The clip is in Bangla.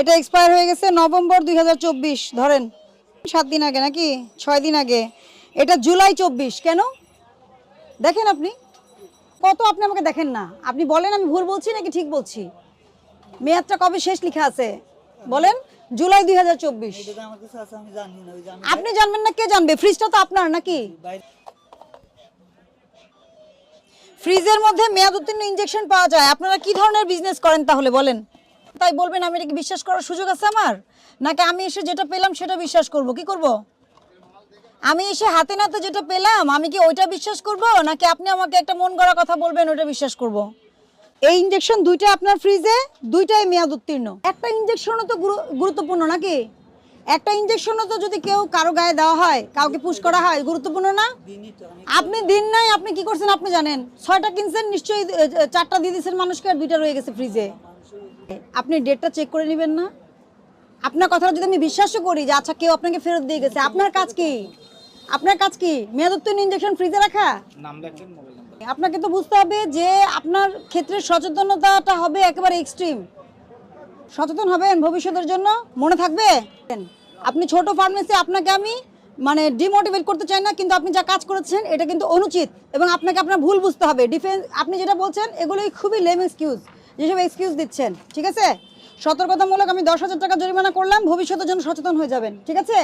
এটা এক্সপায়ার হয়ে গেছে নভেম্বর দু হাজার চব্বিশ, ধরেন। সাত দিন আগে নাকি? ছয় দিন আগে। এটা জুলাই চব্বিশ, কেন? দেখেন আপনি। কত আপনি আমাকে দেখেন না। আপনি বলেন আমি ভুল বলছি নাকি ঠিক বলছি? মেয়াদটা কবে শেষ লেখা আছে? বলেন, জুলাই দুই আপনি জানবেন না কে জানবে? ফ্রিজটা তো আপনার নাকি? ফ্রিজের মধ্যে মেয়াদ উত্তীর্ণ ইনজেকশন পাওয়া যায়। আপনারা কি ধরনের বিজনেস করেন তাহলে বলেন? তাই বলবেন আমি এটা কি বিশ্বাস করার সুযোগ আছে আমার? নাকি আমি এসে যেটা পেলাম সেটা বিশ্বাস করব? কি করব? আমি এসে হাতে নাতে যেটা পেলাম, আমি কি ওইটা বিশ্বাস করব? নাকি আপনি আমাকে একটা মন গড়া কথা বলবেন, ওইটা বিশ্বাস করব? এই ইনজেকশন দুইটা আপনার ফ্রিজে দুইটাই মেয়াদ উত্তীর্ণ। একটা ইনজেকশনও তো গুরুত্বপূর্ণ নাকি? একটা ইনজেকশনও তো যদি কেউ কারও গায়ে দেওয়া হয়, কাউকে পুশ করা হয়, গুরুত্বপূর্ণ না? আপনি দিন নাই, আপনি কি করছেন আপনি জানেন? ছয়টা কিনছেন, নিশ্চয়ই চারটা দিয়ে দিয়েছেন মানুষকে আর দুইটা রয়ে গেছে ফ্রিজে আপনি ডেটটা চেক করে নেবেন না? আপনার কথাটা যদি আমি বিশ্বাসও করি যে আচ্ছা কেউ আপনাকে ফেরত দিয়ে গেছে আপনার কাজ কি? আপনার কাজ কি? মেয়াদোত্তীর্ণ ইঞ্জেকশন ফ্রিজে রাখা? আপনাকে তো বুঝতে হবে যে আপনার ক্ষেত্রে সচেতনতাটা হবে একেবারে এক্সট্রিম সচেতন হবেন ভবিষ্যতের জন্য? মনে থাকবে? আপনি ছোট ফার্মেসি আপনাকে আমি মানে ডিমোটিভেট করতে চাই না কিন্তু আপনি যা কাজ করেছেন এটা কিন্তু অনুচিত এবং আপনাকে আপনার ভুল বুঝতে হবে। ডিফেন্স আপনি যেটা বলছেন এগুলোই খুবই লেম এক্সকিউজ যেসব এক্সকিউজ দিচ্ছেন, ঠিক আছে? সতর্কতামূলক আমি দশ হাজার টাকা জরিমানা করলাম, ভবিষ্যতের জন্য সচেতন হয়ে যাবেন, ঠিক আছে?